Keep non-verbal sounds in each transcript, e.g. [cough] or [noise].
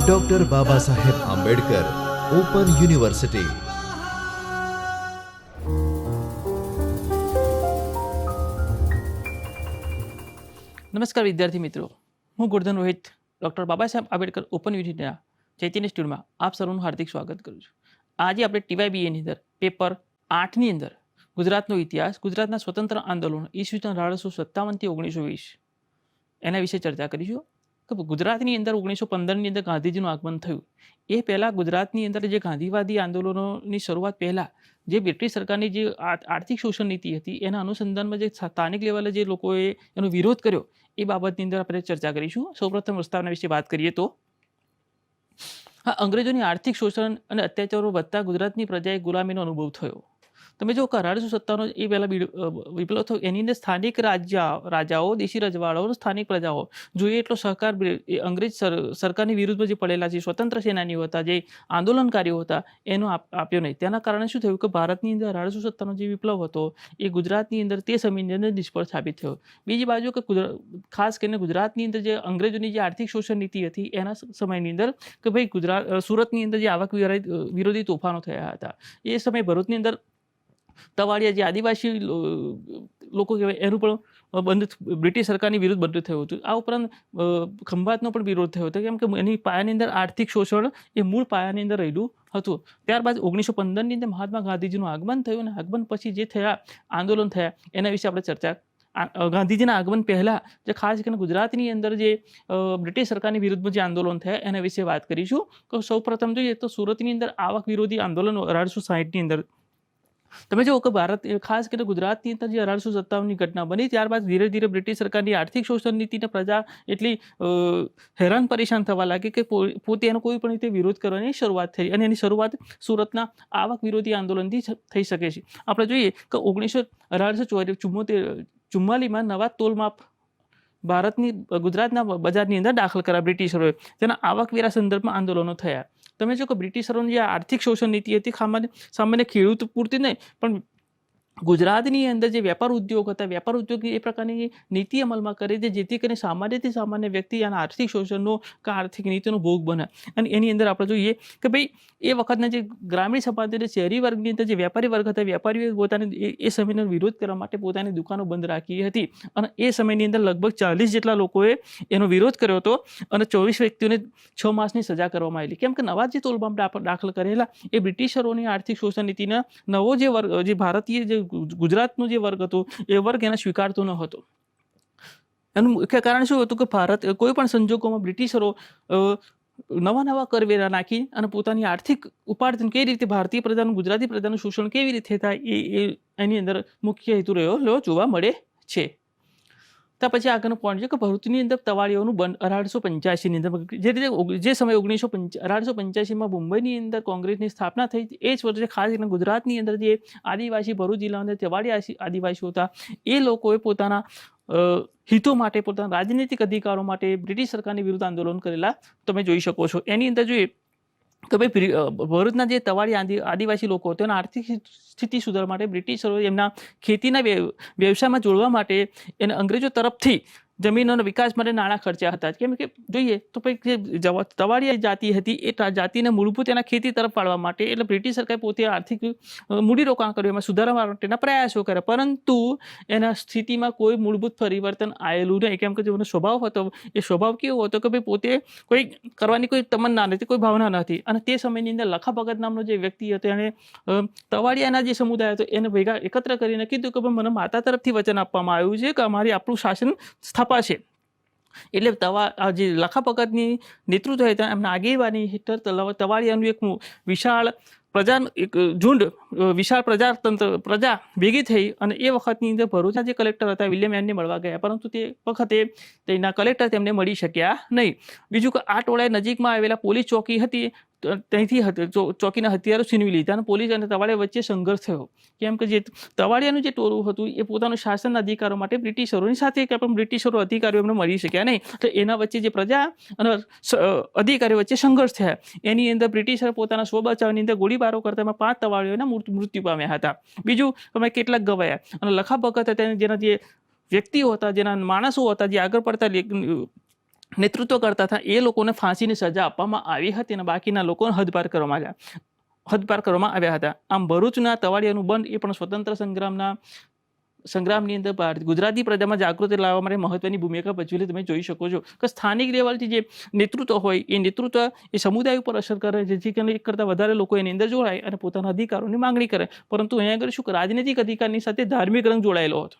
Doctor Baba Saheb Ambedkar open university નમસ્કાર વિદ્યાર્થી મિત્રો. હું ગોરધન રોહિત ડૉક્ટર બાબા સાહેબ આંબેડકર ઓપન યુનિવર્સિટીના ચૈતન્ય સ્ટુડિયોમાં આપ સર્વનું હાર્દિક સ્વાગત કરું છું. આજે આપણે ટીવાયબીએની અંદર, પેપર આઠની અંદર, ગુજરાતનો ઇતિહાસ, ગુજરાતના સ્વતંત્ર આંદોલન, ઈસવીસન અઢારસો સત્તાવનથી ઓગણીસો વીસ એના વિશે ચર્ચા કરીશું. કે ગુજરાતની અંદર ઓગણીસો પંદરની અંદર ગાંધીજીનું આગમન થયું. એ પહેલાં ગુજરાતની અંદર જે ગાંધીવાદી આંદોલનોની શરૂઆત પહેલાં જે બ્રિટિશ સરકારની જે આર્થિક શોષણ નીતિ હતી, એના અનુસંધાનમાં જે સ્થાનિક લેવલે જે લોકોએ એનો વિરોધ કર્યો, એ બાબતની અંદર આપણે ચર્ચા કરીશું. સૌપ્રથમ પ્રસ્તાવના વિશે વાત કરીએ તો. હા, અંગ્રેજોની આર્થિક શોષણ અને અત્યાચારો વધતા ગુજરાતની પ્રજાએ ગુલામીનો અનુભવ થયો. તમે જો અઢારસો સત્તાનો એ પહેલાં વિપ્લવ થયો, એની અંદર સ્થાનિક રાજ્ય, રાજાઓ, દેશી રજવાડાઓ, સ્થાનિક પ્રજાઓ. જોઈએ એટલો સહકાર અંગ્રેજ સર- સરકારની વિરુદ્ધમાં જે પડેલા છે સ્વતંત્ર સેનાનીઓ હતા, જે આંદોલનકારીઓ હતા, એનો આપ- આપ્યો નહીં. તેના કારણે શું થયું કે ભારતની અંદર અઢારસો સત્તાનો જે વિપ્લવ હતો, એ ગુજરાતની અંદર તે સમયની અંદર નિષ્ફળ સાબિત થયો. બીજી બાજુ કે ખાસ કરીને ગુજરાતની અંદર જે અંગ્રેજોની જે આર્થિક શોષણ નીતિ હતી, એના સમયની અંદર કે ભાઈ ગુજરાત સુરતની અંદર જે આવક વિરોધી તોફાનો થયા હતા. એ સમયે ભરૂચની અંદર તવાડિયા જે આદિવાસી લોકો કહેવાય, એનું પણ બંધ બ્રિટિશ સરકારની વિરુદ્ધ બંધ થયું હતું. આ ઉપરાંત ખંભાતનો પણ વિરોધ થયો હતો. કેમ કે એની પાયાની અંદર આર્થિક શોષણ એ મૂળ પાયાની અંદર રહેલું હતું. ત્યારબાદ ઓગણીસો પંદરની અંદર મહાત્મા ગાંધીજીનું આગમન થયું અને આગમન પછી જે થયા, આંદોલન થયા, એના વિશે આપણે ચર્ચા ગાંધીજીના આગમન પહેલાં જે ખાસ કરીને ગુજરાતની અંદર જે બ્રિટિશ સરકારની વિરુદ્ધમાં જે આંદોલન થયા, એના વિશે વાત કરીશું. તો સૌ પ્રથમ જોઈએ તો સુરતની અંદર આવક વિરોધી આંદોલન અઢારસો સાહીઠની અંદર તમે જુઓ કે ભારત ખાસ કરીને ગુજરાતની અંદર જે અઢારસો સત્તાવનની ઘટના બની, ત્યારબાદ ધીરે ધીરે બ્રિટિશ સરકારની આર્થિક શોષણ નીતિને પ્રજા એટલી હેરાન પરેશાન થવા લાગી કે પોતે એનો કોઈ પણ રીતે વિરોધ કરવાની શરૂઆત થઈ અને એની શરૂઆત સુરતના આવક વિરોધી આંદોલનથી થઈ શકે છે. આપણે જોઈએ કે ઓગણીસો અઢારસો ચોરી ચુમ્મોતેર, ચુમ્માલીમાં નવા તોલમાપ ભારતની, ગુજરાતના બજારની અંદર દાખલ કર્યા બ્રિટિશરોએ. તેના આવકવેરા સંદર્ભમાં આંદોલનો થયા. તમે જો કે બ્રિટિશરોની જે આર્થિક શોષણ નીતિ હતી સામાન્ય સામાન્ય ખેડૂત પૂરતી નહીં, પણ ગુજરાતની અંદર જે વેપાર ઉદ્યોગ હતા, વેપાર ઉદ્યોગની એ પ્રકારની નીતિ અમલમાં કરી છે જેથી કરીને સામાન્યથી સામાન્ય વ્યક્તિ આના આર્થિક શોષણનો કે આર્થિક નીતિનો ભોગ બને. અને એની અંદર આપણે જોઈએ કે ભાઈ, એ વખતના જે ગ્રામીણ સમાજ અને શહેરી વર્ગની અંદર જે વેપારી વર્ગ હતા, વેપારીઓએ પોતાની એ- સમયનો વિરોધ કરવા માટે પોતાની દુકાનો બંધ રાખી હતી. અને એ સમયની અંદર લગભગ ચાલીસ જેટલા લોકોએ એનો વિરોધ કર્યો હતો અને ચોવીસ વ્યક્તિઓને છ માસની સજા કરવામાં આવેલી. કેમ કે નવા જે તોલબામ દાખલ કરેલા, એ બ્રિટિશરોની આર્થિક શોષણ નીતિના નવો જે વર્ગ, જે ભારતીય જે ગુજરાતનો જે વર્ગ હતો, એ વર્ગ એને સ્વીકારતો ન હતો. એનું મુખ્ય કારણ શું હતું કે ભારત કોઈ પણ સંજોગોમાં બ્રિટિશરો નવા નવા કરવેરા નાખી અને પોતાની આર્થિક ઉપાર્જન કઈ રીતે ભારતીય પ્રજાનું, ગુજરાતી પ્રજાનું શોષણ કેવી રીતે થાય એ એની અંદર મુખ્ય હેતુ રહ્યો જોવા મળે છે. ત્યાર પછી આગળનો પોઈન્ટ છે કે ભરૂચની અંદર તવાડીઓનું બંધ અઢારસો પંચ્યાસીની અંદર જે રીતે જે સમયે ઓગણીસો અઢારસો પંચ્યાસીમાં મુંબઈની અંદર કોંગ્રેસની સ્થાપના થઈ એ જ વર્ષે ખાસ કરીને ગુજરાતની અંદર જે આદિવાસી ભરૂચ જિલ્લાની અંદર તેવાડી આદિવાસીઓ હતા, એ લોકોએ પોતાના હિતો માટે, પોતાના રાજનૈતિક અધિકારો માટે બ્રિટિશ સરકારની વિરુદ્ધ આંદોલન કરેલા, તમે જોઈ શકો છો. એની અંદર જોઈએ કે ભાઈ ભરૂચના જે તવાડી આદિ, આદિવાસી લોકો તેના આર્થિક સ્થિતિ સુધારવા માટે બ્રિટિશરો એમના ખેતીના વ્યવસાયમાં જોડવા માટે એને અંગ્રેજો તરફથી જમીનોના વિકાસ માટે નાણાં ખર્ચ્યા હતા. કેમ કે જોઈએ તો પછી જે તવાડિયા જાતિ હતી, એ જાતિને મૂળભૂત એના ખેતી તરફ પાડવા માટે એટલે બ્રિટિશ સરકારે પોતે આર્થિક મૂડીરોકાણ કર્યું. એમાં સુધારવા માટેના પ્રયાસો કર્યા. પરંતુ એના સ્થિતિમાં કોઈ મૂળભૂત પરિવર્તન આવેલું નહીં. કેમ કે જેનો સ્વભાવ હતો, એ સ્વભાવ કેવો હતો કે ભાઈ પોતે કોઈ કરવાની કોઈ તમન્ના નથી, કોઈ ભાવના નથી. અને તે સમયની અંદર લખા ભગત નામનો જે વ્યક્તિ હતો એણે તવાડિયાના જે સમુદાય હતો, એને ભેગા એકત્ર કરીને કીધું કે ભાઈ મને માતા તરફથી વચન આપવામાં આવ્યું છે કે અમારી આપણું શાસન સ્થાપાશે એટલે તવા જે લખાપકતની નેતૃત્વ હેઠળ એમના આગેવાની હેઠળ તવાડિયાનું એક વિશાળ પ્રજા એક ઝુંડ વિશાળ પ્રજાતંત્ર, પ્રજા ભેગી થઈ અને એ વખતની અંદર ભરૂચના જે કલેક્ટર હતા, વિલિયમ એનને મળવા ગયા. પરંતુ તે વખતે તેના કલેક્ટર તેમને મળી શક્યા નહીં. બીજું કે આ ટોળાએ નજીકમાં આવેલા પોલીસ ચોકી હતી. ત્યાંથી ચોકીના હથિયારો છીનવી લીધા અને પોલીસ અને તવાડિયા વચ્ચે સંઘર્ષ થયો. કેમ કે જે તવાડિયાનું જે ટોળું હતું, એ પોતાનું શાસનના અધિકારો માટે બ્રિટિશરોની સાથે કે પણ બ્રિટિશરો અધિકારીઓ એમને મળી શક્યા નહીં. તો એના વચ્ચે જે પ્રજા અને અધિકારીઓ વચ્ચે સંઘર્ષ થયા. એની અંદર બ્રિટિશરો પોતાના સ્વબચાવની અંદર ગોળીબારો કરતા એમાં પાંચ તવાડીઓના મૃત્યુ પામ્યા હતા. બીજું અમે કેટલાક ગવાયા. અને લખા ભગત હતા જેના જે વ્યક્તિઓ હતા, જેના માણસો હતા, જે આગળ પડતા નેતૃત્વ કરતા હતા. એ લોકોને ફાંસીની સજા આપવામાં આવી હતી અને બાકીના લોકોને હદપાર કરવામાં આવ્યા. હદપાર કરવામાં આવ્યા હતા. આમ ભરૂચના તવાડિયાનું બંધ એ પણ સ્વતંત્ર સંગ્રામના સંગ્રામની અંદર ગુજરાતી પ્રજામાં જાગૃતિ લાવવા માટે મહત્વની ભૂમિકા ભજવેલી તમે જોઈ શકો છો. કે સ્થાનિક લેવલથી જે નેતૃત્વ હોય, એ નેતૃત્વ એ સમુદાય ઉપર અસર કરે, જેથી કરીને એક કરતાં વધારે લોકો એની અંદર જોડાય અને પોતાના અધિકારોની માંગણી કરે. પરંતુ અહીંયા આગળ શું રાજનૈતિક અધિકારની સાથે ધાર્મિક રંગ જોડાયેલો હતો.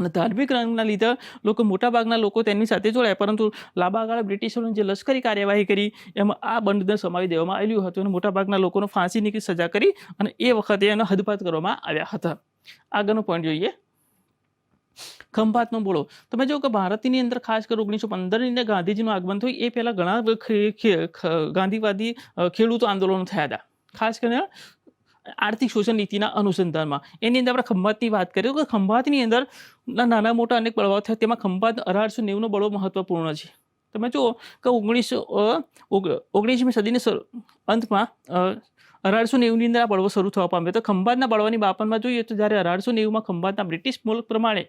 અને ધાર્મિક રંગના લીધે લોકો મોટાભાગના લોકો તેની સાથે જોડાયા, પરંતુ લાંબા ગાળે બ્રિટિશોની જે લશ્કરી કાર્યવાહી કરી, એમાં આ બંધને સમાવી દેવામાં આવેલું હતું અને મોટાભાગના લોકોનો ફાંસીની સજા કરી અને એ વખતે એનો હદપાત કરવામાં આવ્યા હતા. આગળનો પોઈન્ટ જોઈએ. ખંભાતનો બોળો તમે જો કે ભારતની અંદર ખાસ કરી ઓગણીસો પંદરની અંદર ગાંધીજીનું આગમન થયું, એ પહેલાં ઘણા ગાંધીવાદી ખેડૂતો આંદોલનો થયા હતા. ખાસ કરીને આર્થિક શોષણ નીતિના અનુસંધાનમાં. એની અંદર આપણે ખંભાતની વાત કરીએ તો ખંભાતની અંદર નાના મોટા અનેક બળવાઓ થયા. તેમાં ખંભાત અઢારસો નેવુંનો બળવો મહત્વપૂર્ણ છે. તમે જુઓ કે ઓગણીસો ઓગણીસમી સદીની અંતમાં અઢારસો નેવુંની અંદર આ બળવો શરૂ થવા પામ્યો. તો ખંભાતના બળવાની બાપનમાં જોઈએ તો જ્યારે અઢારસો નેવુંમાં ખંભાતના બ્રિટિશ મુલક પ્રમાણે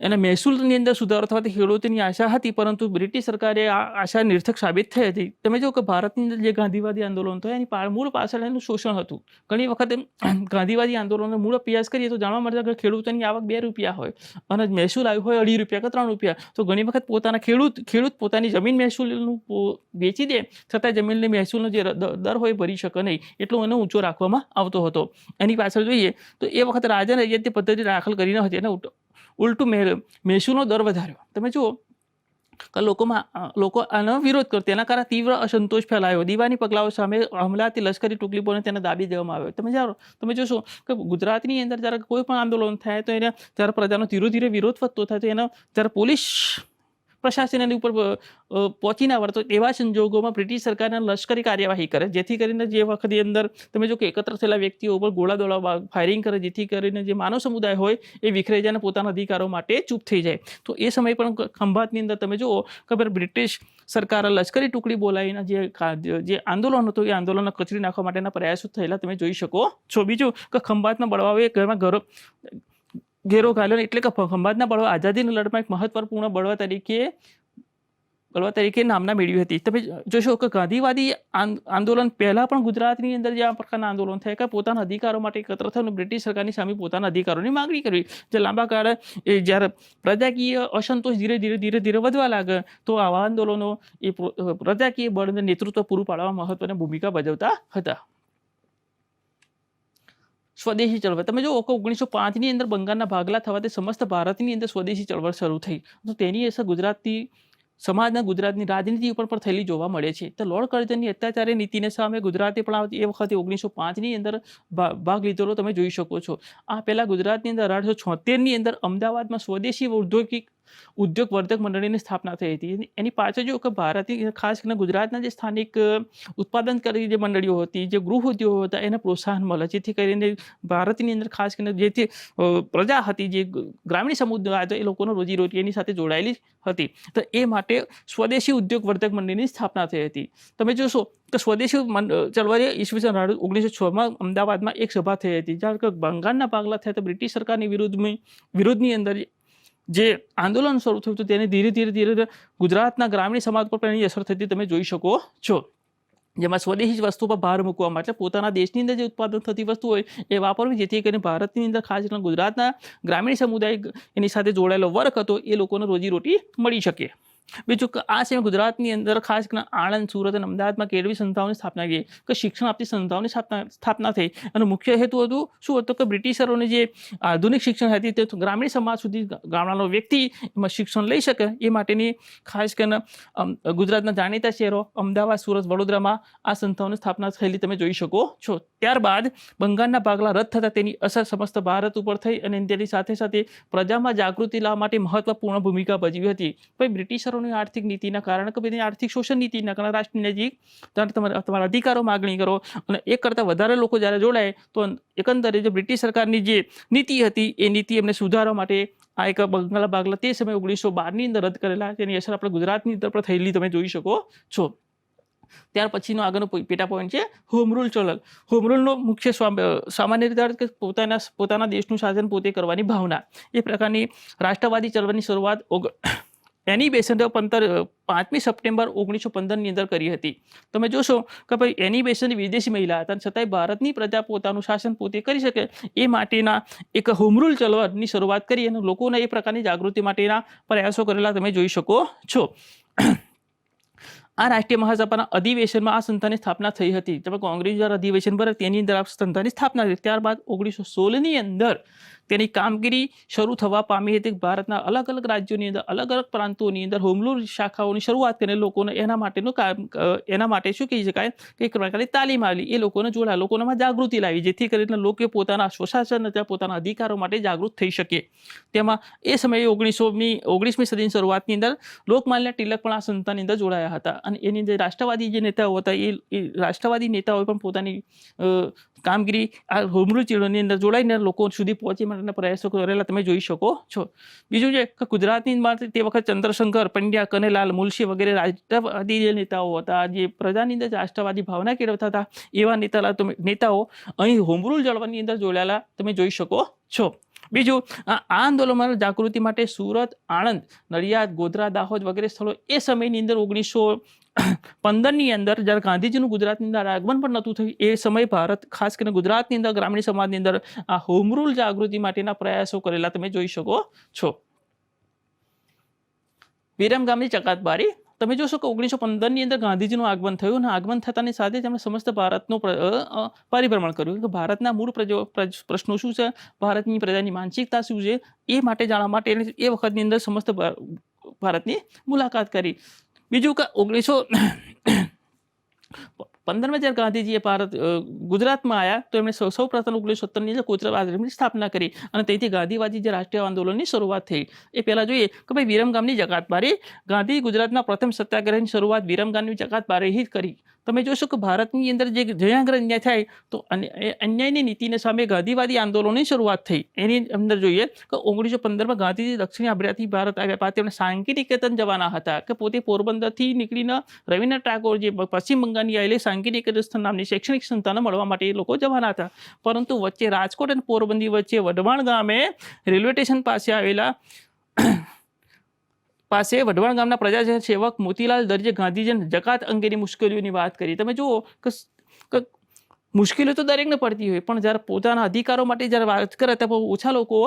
એના મહેસૂલની અંદર સુધારો થવાથી ખેડૂતોની આશા હતી, પરંતુ બ્રિટિશ સરકારે આ આશા નિર્થક સાબિત થઈ હતી. તમે જો કે ભારતની અંદર જે ગાંધીવાદી આંદોલન થયું, એની મૂળ પાછળ એનું શોષણ હતું. ઘણી વખતે [clears throat] ગાંધીવાદી આંદોલનનો મૂળ અભ્યાસ કરીએ તો જાણવા મળે કે ખેડૂતોની આવક બે રૂપિયા હોય અને મહેસૂલ આવ્યું હોય અઢી રૂપિયા કે ત્રણ રૂપિયા. તો ઘણી વખત પોતાના ખેડૂત ખેડૂત પોતાની જમીન મહેસૂલનું વેચી દે, છતાં જમીનની મહેસૂલનો જે દર હોય ભરી શકે નહીં. એટલો એનો ઊંચો રાખવામાં આવતો હતો. એની પાછળ જોઈએ તો એ વખત રાજાને જે પદ્ધતિ દાખલ કરી ન હતી. એને ઉલટ- મહેસૂલનો દર વધાર્યો. તમે જુઓ લોકોમાં લોકો આનો વિરોધ કરતો તેના કારણે તીવ્ર અસંતોષ ફેલાયો. દીવાની પગલાઓ સામે હમલાથી લશ્કરી ટુકડીઓને તેને દાબી દેવામાં આવ્યો. તમે જાણો, તમે જોશો કે ગુજરાતની અંદર જ્યારે કોઈ પણ આંદોલન થાય, તો એને જ્યારે પ્રજાનો ધીરે ધીરે વિરોધ વધતો થાય, તો એનો જ્યારે પોલીસ પ્રશાસન એની ઉપર પહોંચી ના વળતો એવા સંજોગોમાં બ્રિટિશ સરકારના લશ્કરી કાર્યવાહી કરે, જેથી કરીને જે વખતની અંદર તમે જો કે એકત્ર થયેલા વ્યક્તિઓ ઉપર ગોળા દોડા ફાયરિંગ કરે, જેથી કરીને જે માનવ સમુદાય હોય એ વિખરાઈ જાય અને પોતાના અધિકારો માટે ચૂપ થઈ જાય. તો એ સમયે પણ ખંભાતની અંદર તમે જુઓ કે બ્રિટિશ સરકાર લશ્કરી ટુકડી બોલાવીને જે જે આંદોલન હતું, એ આંદોલનને કચરી નાખવા માટેના પ્રયાસો થયેલા તમે જોઈ શકો છો. બીજું, કે, ખંભાતના બળવાઓએ ઘરમાં ઘરો ઘેરો ઘાલ્યો એટલે કે ખંભાતના બળવા આઝાદીની લડતમાં એક મહત્વપૂર્ણ બળવા તરીકે બળવા તરીકે નામના મેળવી હતી. તમે જોશો કે ગાંધીવાદી આંદ- આંદોલન પહેલાં પણ ગુજરાતની અંદર જે આ પ્રકારના આંદોલન થયા કે પોતાના અધિકારો માટે એકત્ર થયું બ્રિટિશ સરકારની સામે પોતાના અધિકારોની માગણી કરવી. જે લાંબા કાળે એ જ્યારે પ્રજાકીય અસંતોષ ધીરે ધીરે ધીરે ધીરે વધવા લાગે, તો આવા આંદોલનો એ પ્રજાકીય બળને નેતૃત્વ પૂરું પાડવામાં મહત્વની ભૂમિકા ભજવતા હતા. સ્વદેશી ચળવળ. તમે જો ઓગણીસો પાંચની અંદર બંગાળના ભાગલા થવાથી સમસ્ત ભારતની અંદર સ્વદેશી ચળવળ શરૂ થઈ. તો તેની અસર ગુજરાતની, સમાજના ગુજરાતની રાજનીતિ ઉપર પણ થયેલી જોવા મળે છે. તો લોર્ડ કર્જનની અત્યાચારી નીતિને સામે ગુજરાતે પણ એ વખતે ઓગણીસો પાંચની અંદર ભાગ લીધેલો તમે જોઈ શકો છો. આ પહેલાં ગુજરાતની અંદર અઢારસો છોતેરની અંદર અમદાવાદમાં સ્વદેશી ઔદ્યોગિક ઉદ્યોગ વર્ધક મંડળીની સ્થાપના થઈ હતી. એની- પાછળ જો કે ભારતની, ખાસ કરીને ગુજરાતના જે સ્થાનિક ઉત્પાદન કરી જે મંડળીઓ હતી, જે ગૃહ ઉદ્યોગો હતા, એને પ્રોત્સાહન મળે. જેથી કરીને ભારતની અંદર ખાસ કરીને જે પ્રજા હતી, જે ગ્રામીણ સમુદાય હતો, એ લોકોનો રોજીરોટી એની સાથે જોડાયેલી હતી. તો એ માટે સ્વદેશી ઉદ્યોગ વર્ધક મંડળીની સ્થાપના થઈ હતી. તમે જોશો કે સ્વદેશી ચળવળે ઈસવીસન ઓગણીસો છમાં અમદાવાદમાં એક સભા થઈ હતી. જ્યારે બંગાળના ભાગલા થયા તો બ્રિટિશ સરકારની વિરુદ્ધમાં વિરોધની અંદર જે આંદોલન શરૂ થયું હતું તેને ધીરે ધીરે ધીરે ગુજરાતના ગ્રામીણ સમાજ પર પણ એની અસર થતી તમે જોઈ શકો છો. જેમાં સ્વદેશી વસ્તુ પર ભાર મૂકવામાં માટે પોતાના દેશની અંદર જે ઉત્પાદન થતી વસ્તુ હોય એ વાપરવી જેથી કરીને ભારતની અંદર ખાસ કરીને ગુજરાતના ગ્રામીણ સમુદાય એની સાથે જોડાયેલો વર્ગ હતો એ લોકોને રોજીરોટી મળી શકે. બીજું આ સિવાય ગુજરાતની અંદર ખાસ કરીને આણંદ, સુરત અને અમદાવાદમાં કેળવી સંસ્થાઓની સ્થાપના કરી કે શિક્ષણ આપતી સંસ્થાઓની સ્થાપના થઈ. અને મુખ્ય હેતુ હતું શું હતું કે બ્રિટિશરોની જે આધુનિક શિક્ષણ હતી તે ગ્રામીણ સમાજ સુધી ગામડાનો વ્યક્તિ એમાં શિક્ષણ લઈ શકે એ માટેની ખાસ કરીને ગુજરાતના જાણીતા શહેરો અમદાવાદ, સુરત, વડોદરામાં આ સંસ્થાઓની સ્થાપના થયેલી તમે જોઈ શકો છો. ત્યારબાદ બંગાળના ભાગલા રદ થતાં તેની અસર સમસ્ત ભારત ઉપર થઈ અને તેની સાથે સાથે પ્રજામાં જાગૃતિ લાવવા માટે મહત્વપૂર્ણ ભૂમિકા ભજવી હતી. ભાઈ બ્રિટિશરોની આર્થિક નીતિના કારણે કે બધી આર્થિક શોષણ નીતિના કારણે રાષ્ટ્રની નજીક ત્યારે તમારા અધિકારો માગણી કરો અને એક કરતાં વધારે લોકો જ્યારે જોડાય તો એકંદરે જે બ્રિટિશ સરકારની જે નીતિ હતી એ નીતિ એમને સુધારવા માટે આ એક બંગાળના બાગલા તે સમયે ઓગણીસો બારની અંદર રદ કરેલા તેની અસર આપણે ગુજરાતની અંદર પણ થયેલી તમે જોઈ શકો છો. ત્યાર પછીનો આગળનો પેટા પોઈન્ટ છે હોમ રૂલ ચલણ. હોમ રૂલનો મુખ્ય સામાન્ય રીતે કે પોતાના પોતાના દેશનું શાસન પોતે કરવાની ભાવના. એ પ્રકારની રાષ્ટ્રવાદી ચળવળની શરૂઆત ઓગ એની બેસન પંદર પાંચમી સપ્ટેમ્બર ઓગણીસો પંદરની અંદર કરી હતી. તમે જોશો કે ભાઈ એની બેસન વિદેશી મહિલા હતા છતાંય ભારતની પ્રજા પોતાનું શાસન પોતે કરી શકે એ માટેના એક હોમરૂલ ચળવળની શરૂઆત કરી અને લોકોને એ પ્રકારની જાગૃતિ માટેના પ્રયાસો કરેલા તમે જોઈ શકો છો. આ રાષ્ટ્રીય મહાસભાના અધિવેશનમાં આ સંસ્થાની સ્થાપના થઈ હતી. તમે કોંગ્રેસ દ્વારા અધિવેશન ભરે તેની અંદર આ સંસ્થાની સ્થાપના થઈ. ત્યારબાદ ઓગણીસો સોળની અંદર તેની કામગીરી શરૂ થવા પામી હતી. ભારતના અલગ અલગ રાજ્યોની અંદર, અલગ અલગ પ્રાંતોની અંદર હોમરૂલ શાખાઓની શરૂઆત કરીને લોકોને એના માટેનું કામ એના માટે શું કહી શકાય? કે એક પ્રકારની તાલીમ આવી એ લોકોને જોડાયા લોકોનામાં જાગૃતિ લાવી, જેથી કરીને લોકો પોતાના સ્વશાસન પોતાના અધિકારો માટે જાગૃત થઈ શકે. તેમાં એ સમયે ઓગણીસોમી, ઓગણીસમી સદીની શરૂઆતની અંદર લોકમાન્ય તિલક પણ આ સંસ્થાની અંદર જોડાયા હતા. અને એની અંદર રાષ્ટ્રવાદી જે નેતાઓ હતા, એ રાષ્ટ્રવાદી નેતાઓએ પણ પોતાની કામગીરી આ હોમરૂલ ચીડોની અંદર જોડાઈને લોકો સુધી પહોંચે માટેના પ્રયાસો કરેલા તમે જોઈ શકો છો. બીજું છે કે ગુજરાતની અંદર તે વખત ચંદ્રશંકર પંડ્યા, કનેલાલ મુલશી વગેરે રાષ્ટ્રવાદી જે નેતાઓ હતા, જે પ્રજાની અંદર રાષ્ટ્રવાદી ભાવના કેળવતા હતા, એવા નેતા નેતાઓ અહીં હોમરૂલ જળવાની અંદર જોડાયેલા તમે જોઈ શકો છો. બીજું, આ આંદોલનમાં જાગૃતિ માટે સુરત, આણંદ, નડિયાદ, ગોધરા, દાહોદ વગેરે સ્થળો એ સમયની અંદર ઓગણીસો પંદરની અંદર જ્યારે ગાંધીજીનું ગુજરાતની અંદર આગમન પણ નહોતું થયું, એ સમયે ભારત, ખાસ કરીને ગુજરાતની અંદર, ગ્રામીણ સમાજની અંદર આ હોમ જાગૃતિ માટેના પ્રયાસો કરેલા તમે જોઈ શકો છો. વિરમગામની ચકાતબારી. તમે જોશો કે ઓગણીસો પંદરની અંદર ગાંધીજીનું આગમન થયું અને આગમન થતાની સાથે તેમણે સમસ્ત ભારતનું પરિભ્રમણ કર્યું. કે ભારતના મૂળ પ્રશ્નો શું છે? ભારતની પ્રજાની માનસિકતા શું છે? એ માટે, જાણવા માટે એ વખતની અંદર સમસ્ત ભારતની મુલાકાત કરી. બીજું કે ઓગણીસો પંદરમાં જ્યારે ગાંધીજીએ ભારત ગુજરાતમાં આવ્યા તો એમણે સૌ પ્રથમ ઓગણીસો સત્તરની અંદર ગુજરાત આશ્રમની સ્થાપના કરી અને તેથી ગાંધીવાદી જે રાષ્ટ્રીય આંદોલનની શરૂઆત થઈ. એ પહેલાં જોઈએ કે ભાઈ વિરમગામની જકાતબારી ગાંધી ગુજરાતના પ્રથમ સત્યાગ્રહની શરૂઆત વિરમગામની જકાતબારીથી જ કરી. તમે જોશો કે ભારતની અંદર જે જયાગ્રહ અન્યાય થાય તો અન્યાયની નીતિને સામે ગાંધીવાદી આંદોલનની શરૂઆત થઈ. એની અંદર જોઈએ કે ઓગણીસો પંદરમાં ગાંધીજી દક્ષિણ આફ્રિકાથી ભારત આવ્યા બાદ તેમણે સાંકેતિકેતન જવાના હતા કે પોતે પોરબંદરથી નીકળીને રવિન્દ્રનાથ ટાગોર જે પશ્ચિમ બંગાળની આવેલી સાંકેતિકેતન નામની શૈક્ષણિક સંસ્થાને મળવા માટે એ લોકો જવાના હતા. પરંતુ વચ્ચે રાજકોટ અને પોરબંદી વચ્ચે વઢવાણ ગામે રેલવે સ્ટેશન પાસે આવેલા પાસે વઢવાણ ગામના પ્રજા સેવક મોતીલાલ દરજે ગાંધીજન જકાત અંગેની મુશ્કેલીઓની વાત કરી. તમે જુઓ કે, મુશ્કેલીઓ તો દરેકને પડતી હોય, પણ જ્યારે પોતાના અધિકારો માટે જ્યારે વાત કરે ત્યારે ઓછા લોકો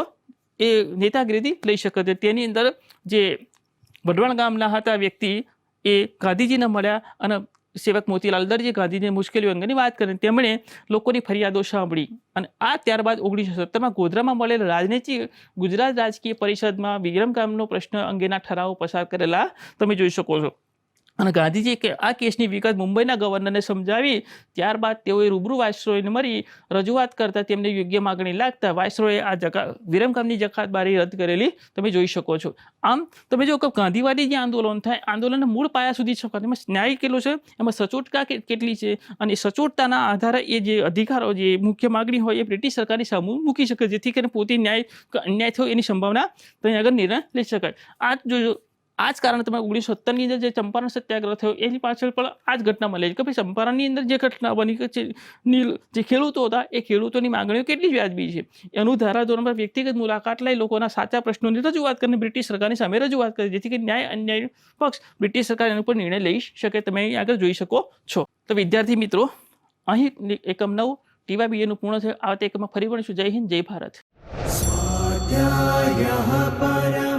એ નેતાગીરીથી લઈ શકે છે. તેની અંદર જે વઢવાણ ગામના હતા વ્યક્તિ એ ગાંધીજીને મળ્યા અને સેવક મોતીલાલ દરજી ગાંધીને મુશ્કેલીઓ અંગેની વાત કરી. તેમણે લોકોની ફરિયાદો સાંભળી અને આ ત્યારબાદ ઓગણીસો સત્તરમાં ગોધરામાં મળેલ રાજનીતિ ગુજરાત રાજકીય પરિષદમાં વિરમગામનો પ્રશ્ન અંગેના ઠરાવો પસાર કરેલા તમે જોઈ શકો છો. અને ગાંધીજી કે આ કેસની વિગત મુંબઈના ગવર્નરને સમજાવી, ત્યારબાદ તેઓએ રૂબરૂ વાઇસરોયને મળી રજૂઆત કરતાં તેમને યોગ્ય માગણી લાગતા વાયસરોએ આ જકા, વિરમગામની જકાતબારી રદ કરેલી તમે જોઈ શકો છો. આમ, તમે જો ગાંધીવાદી જે આંદોલન થાય, આંદોલનના મૂળ પાયા સુધી છપાય એમાં ન્યાય કેટલો છે? એમાં સચોટતા કેટલી છે? અને સચોટતાના આધારે એ જે અધિકારો, જે મુખ્ય માગણી હોય એ બ્રિટિશ સરકારની સામૂહ મૂકી શકે, જેથી કરીને પોતે ન્યાય, અન્યાય થયો એની સંભાવના ત્યાં આગળ નિર્ણય લઈ શકાય. આ જો આ જ કારણે તમે ઓગણીસો સત્તરની અંદર જે ચંપારણ સત્યાગ્રહ થયો, એની પાછળ પણ આ જ ઘટના મળે છે કે ભાઈ ચંપારણની અંદર જે ઘટના બની કે જે ખેડૂતો હતા, એ ખેડૂતોની માંગણીઓ કેટલી વ્યાજબી છે? એનું ધારાધોરણ પર વ્યક્તિગત મુલાકાત લઈ લોકોના સાચા પ્રશ્નોની રજૂઆત કરીને બ્રિટિશ સરકારની સામે રજૂઆત કરી, જેથી કે ન્યાય, અન્યાય પક્ષ બ્રિટિશ સરકાર એના ઉપર નિર્ણય લઈ શકે. તમે અહીં આગળ જોઈ શકો છો. તો વિદ્યાર્થી મિત્રો, અહીં એકમ નવ ટીવાયબીએનું પૂર્ણ થયું. આવતા એકમાં ફરી પણ શું જય હિન્દ, જય ભારત. સ્વાધ્યાય પર